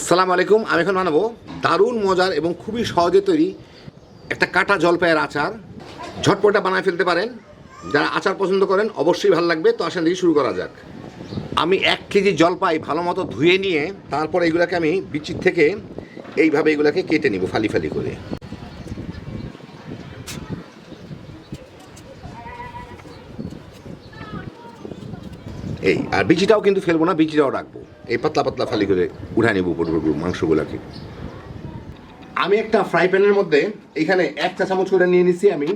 আসসালামু আলাইকুম, আমি এখন বানাবো দারুণ মজার এবং খুবই সহজে তৈরি একটা কাটা জলপাইয়ের আচার। ঝটপটা বানায় ফেলতে পারেন। যারা আচার পছন্দ করেন, অবশ্যই ভালো লাগবে। তো আসেন দিয়ে শুরু করা যাক। আমি এক কেজি জলপাই ভালো মতো ধুয়ে নিয়ে তারপর এগুলোকে আমি বিচির থেকে এইভাবে এগুলোকে কেটে নিব ফালি ফালি করে। এই, আর বিচিটাও কিন্তু ফেলব না, বিচিটাও রাখব। এই পাতলা পাতলা ফালি করে উঠা নিব উপর মাংসগুলোকে। আমি একটা ফ্রাই প্যানের মধ্যে এখানে এক চা চামচ করে নিয়ে নিছি আমি।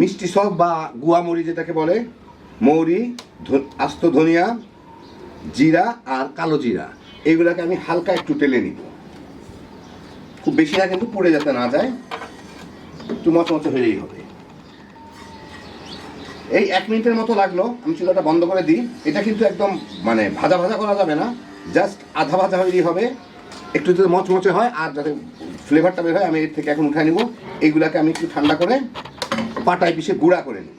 মিষ্টি সব বা গুয়া মরি যেটাকে বলে, মৌরি আস্ত ধনিয়া, জিরা আর কালো জিরা। এইগুলাকে আমি হালকা একটু টেলে নিব। খুব বেশি না কিন্তু পড়ে যাতে না যায়, একটু মচমচে হলেই হবে। এই এক মিনিটের মতো লাগল। আমি চুলাটা বন্ধ করে দিই। এটা কিন্তু একদম মানে ভাজা ভাজা করা যাবে না। জাস্ট আধা ভাজা হলেই হবে। একটু যদি মচমচে হয় আর যাতে ফ্লেভারটা বের হয়, আমি এর থেকে এখন উঠে নিব। এইগুলাকে আমি একটু ঠান্ডা করে পাটায় পিষে গুঁড়া করে নিই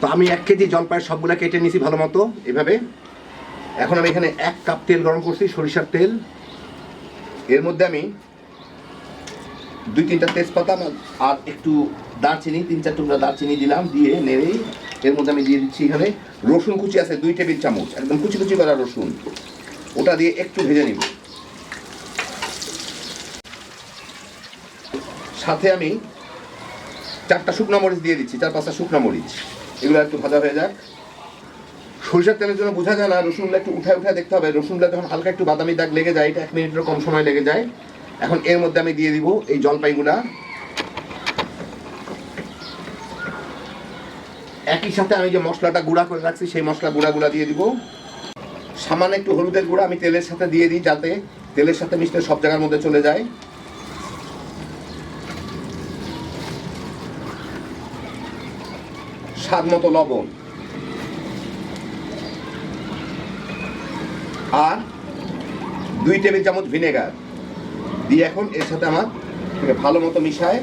তো আমি এক কেজি জলপাইয়ের সবগুলা কেটে নিয়েছি ভালো মতো, এভাবে। এখন আমি এখানে এক কাপ তেল গরম করছি, সরিষার তেল। এর মধ্যে আমি দুই তিনটা তেজপাতা আর একটু দারচিনি, তিন চার টুকরা দারচিনি দিলাম, দিয়ে নেড়েই এর মধ্যে আমি দিয়ে দিচ্ছি এখানে রসুন কুচি আছে, দুই টেবিল চামচ, একদম কুচি কুচি করা রসুন। ওটা দিয়ে একটু ভেজে নিব। সাথে আমি চারটা শুকনো মরিচ দিয়ে দিচ্ছি, চার পাঁচটা শুকনো মরিচ। এগুলো একটু ভাজা হয়ে যাক। সরিষার তেলের জন্য বোঝা যায় না, রসুনগুলো একটু উঠায় উঠায় দেখতে হবে। রসুনগুলো যখন হালকা একটু বাদামি দাগ লেগে যায়, এটা এক মিনিটের কম সময় লেগে যায়। এখন এর মধ্যে আমি দিয়ে দিব এই জলপাইগুলা। একই সাথে আমি যে মশলাটা গুঁড়া করে রাখছি, সেই মশলা গুঁড়াগুলা দিয়ে দিব। সামান্য একটু হলুদের গুঁড়া আমি তেলের সাথে দিয়ে দিই যাতে তেলের সাথে মিশতে সব জায়গার মধ্যে চলে যায়। স্বাদ মতো লবণ। আর দুই টেবিল চামচ ভিনেগার। দিয়ে এখন এর সাথে আমার ভালো মতো মিশায়।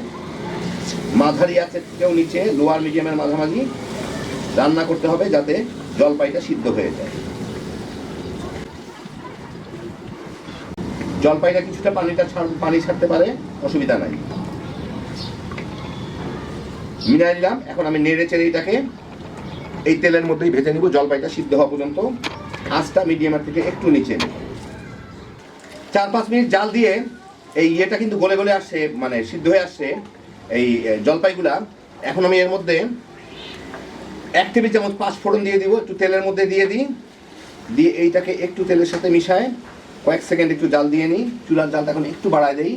মাঝারি আছে কেউ নিচে লোয়ার মিডিয়ামের মাঝামাঝি। রান্না করতে হবে যাতে জলপাইটা সিদ্ধ হয়ে যায়। জলপাইটা কিছুটা পানিটা পানি ছাড়তে পারে, অসুবিধা নাই। মিলাই নিলাম, এখন আমি নেড়ে চেড়ে এটাকে এই তেলের মধ্যেই ভেজে নিব, জলপাইটা সিদ্ধ হওয়া পর্যন্ত। আঁচটা মিডিয়ামের থেকে একটু নিচে চার পাঁচ মিনিট জাল দিয়ে এই ইয়েটা কিন্তু গলে গলে আসছে মানে সিদ্ধ হয়ে আসছে এই জলপাইগুলা। এখন আমি এর মধ্যে এক টেবিল চামচ পাঁচ ফোড়ন দিয়ে দিব, একটু তেলের মধ্যে দিয়ে দিই। দিয়ে এইটাকে একটু তেলের সাথে মিশায় কয়েক সেকেন্ড একটু জাল দিয়ে নিই। চুলার জালটা এখন একটু বাড়ায় দেই।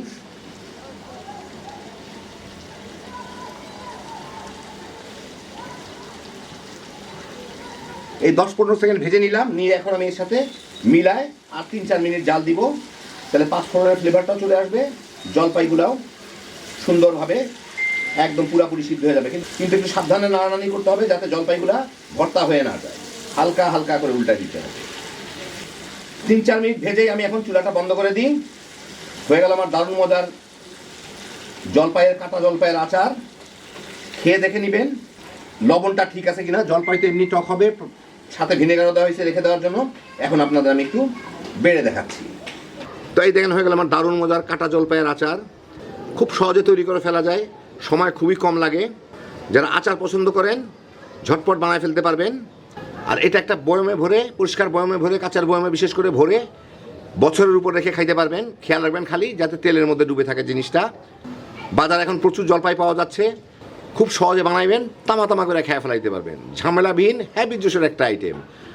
এই দশ পনেরো সেকেন্ড ভেজে নিলাম, নিয়ে এখন আমি এর সাথে মিলায় আর তিন চার মিনিট জাল দিব। তাহলে পাঁচ ফোড়নের ফ্লেভারটাও চলে আসবে জলপাইগুলাও সুন্দরভাবে একদম পুরাপুরি সিদ্ধ হয়ে যাবে। কিন্তু একটু সাবধানে নাড়ানাড়ি করতে হবে যাতে জলপাইগুলা ভর্তা হয়ে না যায়। হালকা হালকা করে উল্টা দিতে হবে। তিন চার মিনিট ভেজেই আমি এখন চুলাটা বন্ধ করে দিই। হয়ে গেল আমার দারুণ মজার জলপাইয়ের কাঁটা জলপাইয়ের আচার। খেয়ে দেখে নেবেন, লবণটা ঠিক আছে কিনা। জলপাই তো এমনি টক হবে, সাথে ভিনেগারও দেওয়া হয়েছে রেখে দেওয়ার জন্য। এখন আপনাদের আমি একটু বেড়ে দেখাচ্ছি। তো এই দেখেন হয়ে গেল আমার দারুণ মজার কাটা জলপাইয়ের আচার। খুব সহজে তৈরি করে ফেলা যায়, সময় খুবই কম লাগে। যারা আচার পছন্দ করেন, ঝটপট বানায় ফেলতে পারবেন। আর এটা একটা বয়মে ভরে, পরিষ্কার বয়মে ভরে, কাঁচার বয়মে বিশেষ করে ভরে, বছরের উপর রেখে খাইতে পারবেন। খেয়াল রাখবেন খালি, যাতে তেলের মধ্যে ডুবে থাকে জিনিসটা। বাজারে এখন প্রচুর জলপাই পাওয়া যাচ্ছে। খুব সহজে বানাইবেন তামা তামা করে খেয়ে ফেলাইতে পারবেন। ঝামেলাবিহীন হ্যাপি জুসের একটা আইটেম